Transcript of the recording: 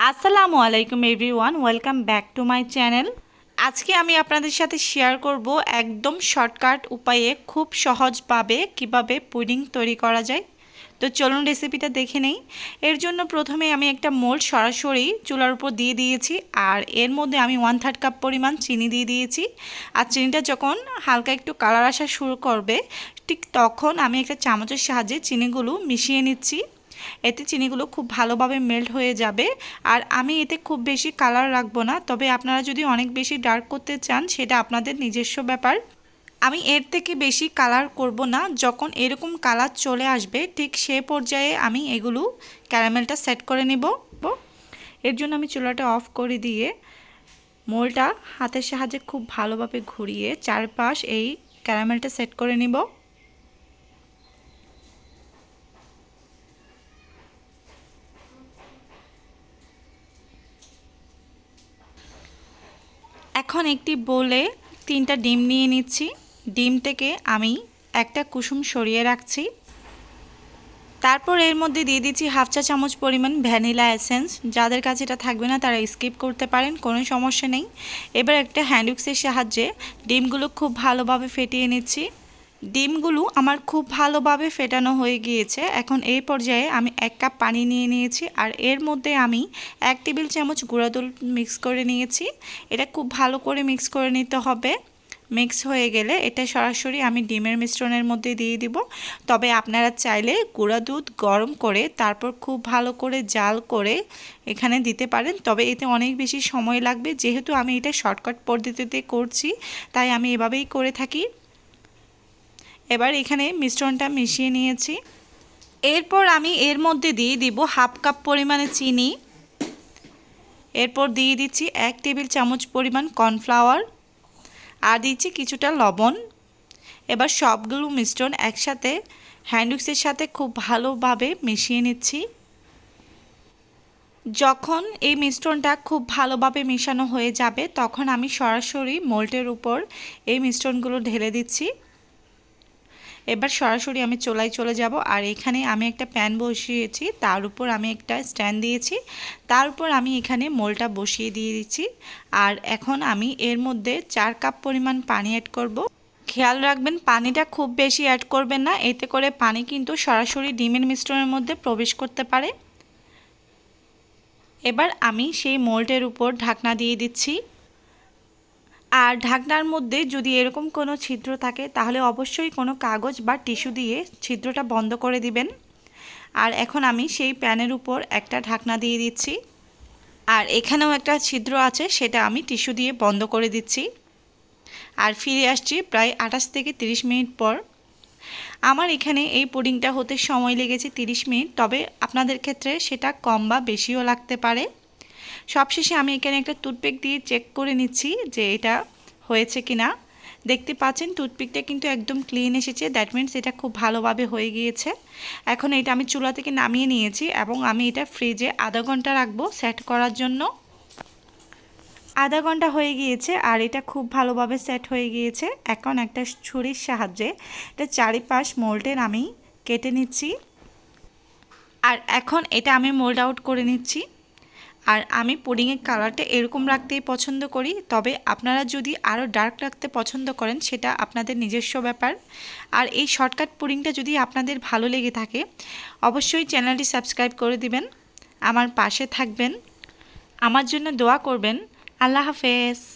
আসসালামু আলাইকুম everyone, welcome back to my channel. আজকে আমি আপনাদের সাথে শেয়ার করব একদম শর্টকাট উপায়ে খুব সহজভাবে কীভাবে পুডিং তৈরি করা যায়। তো চলুন রেসিপিটা দেখে নেই। এর জন্য প্রথমে আমি একটা মোল্ড সরাসরি চুলার উপর দিয়ে দিয়েছি আর এর মধ্যে আমি ওয়ান থার্ড কাপ পরিমাণ চিনি দিয়ে দিয়েছি। আর চিনিটা যখন হালকা একটু কালার আসা শুরু করবে, ঠিক তখন আমি একটা চামচের সাহায্যে চিনিগুলো মিশিয়ে নিচ্ছি। এতে চিনিগুলো খুব ভালোভাবে মেল্ট হয়ে যাবে। আর আমি এতে খুব বেশি কালার রাখব না, তবে আপনারা যদি অনেক বেশি ডার্ক করতে চান, সেটা আপনাদের নিজস্ব ব্যাপার। আমি এর থেকে বেশি কালার করব না, যখন এরকম কালার চলে আসবে, ঠিক সে পর্যায়ে আমি এগুলো ক্যারামেলটা সেট করে নেব। এর জন্য আমি চুলাটা অফ করে দিয়ে মোলটা হাতের সাহায্যে খুব ভালোভাবে ঘুরিয়ে চারপাশ এই ক্যারামেলটা সেট করে নিব। এখন একটি বোলে তিনটা ডিম নিয়ে নিচ্ছি। ডিম থেকে আমি একটা কুসুম সরিয়ে রাখছি। তারপর এর মধ্যে দিয়ে দিচ্ছি হাফ চা চামচ পরিমাণ ভ্যানিলা এসেন্স। যাদের কাছে এটা থাকবে না, তারা স্কিপ করতে পারেন, কোনো সমস্যা নেই। এবার একটা হ্যান্ডউক্সের সাহায্যে ডিমগুলো খুব ভালোভাবে ফেটিয়ে নিচ্ছি। ডিমগুলো আমার খুব ভালোভাবে ফেটানো হয়ে গিয়েছে। এখন এই পর্যায়ে আমি এক কাপ পানি নিয়ে নিয়েছি আর এর মধ্যে আমি এক টেবিল চামচ গুঁড়া দুধ মিক্স করে নিয়েছি। এটা খুব ভালো করে মিক্স করে নিতে হবে। মিক্স হয়ে গেলে এটা সরাসরি আমি ডিমের মিশ্রণের মধ্যে দিয়ে দিব। তবে আপনারা চাইলে গুঁড়া দুধ গরম করে তারপর খুব ভালো করে জাল করে এখানে দিতে পারেন। তবে এতে অনেক বেশি সময় লাগবে। যেহেতু আমি এটা শর্টকাট পদ্ধতিতে করছি, তাই আমি এভাবেই করে থাকি। এবার এখানে মিশ্রণটা মিশিয়ে নিয়েছি। এরপর আমি এর মধ্যে দিয়ে দিব হাফ কাপ পরিমাণে চিনি। এরপর দিয়ে দিচ্ছি এক টেবিল চামচ পরিমাণ কর্নফ্লাওয়ার। আর দিচ্ছি কিছুটা লবণ। এবার সবগুলো মিশ্রণ একসাথে হ্যান্ডউক্সের সাথে খুব ভালোভাবে মিশিয়ে নিচ্ছি। যখন এই মিশ্রণটা খুব ভালোভাবে মেশানো হয়ে যাবে, তখন আমি সরাসরি মোল্টের উপর এই মিশ্রণগুলো ঢেলে দিচ্ছি। এবার সরাসরি আমি চোলাই চলে যাব। আর এখানে আমি একটা প্যান বসিয়েছি, তার উপর আমি একটা স্ট্যান্ড দিয়েছি, তার উপর আমি এখানে মোলটা বসিয়ে দিয়ে দিচ্ছি আর এখন আমি এর মধ্যে চার কাপ পরিমাণ পানি অ্যাড করব। খেয়াল রাখবেন, পানিটা খুব বেশি অ্যাড করবেন না, এতে করে পানি কিন্তু সরাসরি ডিমের মিশ্রণের মধ্যে প্রবেশ করতে পারে। এবার আমি সেই মোল্টের উপর ঢাকনা দিয়ে দিচ্ছি। আর ঢাকনার মধ্যে যদি এরকম কোনো ছিদ্র থাকে, তাহলে অবশ্যই কোনো কাগজ বা টিস্যু দিয়ে ছিদ্রটা বন্ধ করে দিবেন। আর এখন আমি সেই প্যানের উপর একটা ঢাকনা দিয়ে দিচ্ছি। আর এখানেও একটা ছিদ্র আছে, সেটা আমি টিস্যু দিয়ে বন্ধ করে দিচ্ছি। আর ফিরে আসছি প্রায় আঠাশ থেকে 30 মিনিট পর। আমার এখানে এই পুডিংটা হতে সময় লেগেছে 30 মিনিট, তবে আপনাদের ক্ষেত্রে সেটা কম বা বেশিও লাগতে পারে। সবশেষে আমি এখানে একটা টুথপিক দিয়ে চেক করে নিচ্ছি যে এটা হয়েছে কি না দেখতে পাচ্ছেন টুথপিকটা কিন্তু একদম ক্লিন এসেছে দ্যাট মিনস এটা খুব ভালোভাবে হয়ে গিয়েছে। এখন এটা আমি চুলা থেকে নামিয়ে নিয়েছি এবং আমি এটা ফ্রিজে আধা ঘণ্টা রাখব সেট করার জন্য। আধা ঘণ্টা হয়ে গিয়েছে আর এটা খুব ভালোভাবে সেট হয়ে গিয়েছে। এখন একটা ছুরির সাহায্যে এটা চারিপাশ মোল্ডের আমি কেটে নিচ্ছি। আর এখন এটা আমি মোল্ড আউট করে নিচ্ছি। আর আমি পুডিংয়ের কালারটা এরকম রাখতেই পছন্দ করি। তবে আপনারা যদি আরও ডার্ক রাখতে পছন্দ করেন, সেটা আপনাদের নিজস্ব ব্যাপার। আর এই শর্টকাট পুডিংটা যদি আপনাদের ভালো লেগে থাকে, অবশ্যই চ্যানেলটি সাবস্ক্রাইব করে দিবেন। আমার পাশে থাকবেন। আমার জন্য দোয়া করবেন। আল্লাহ হাফেজ।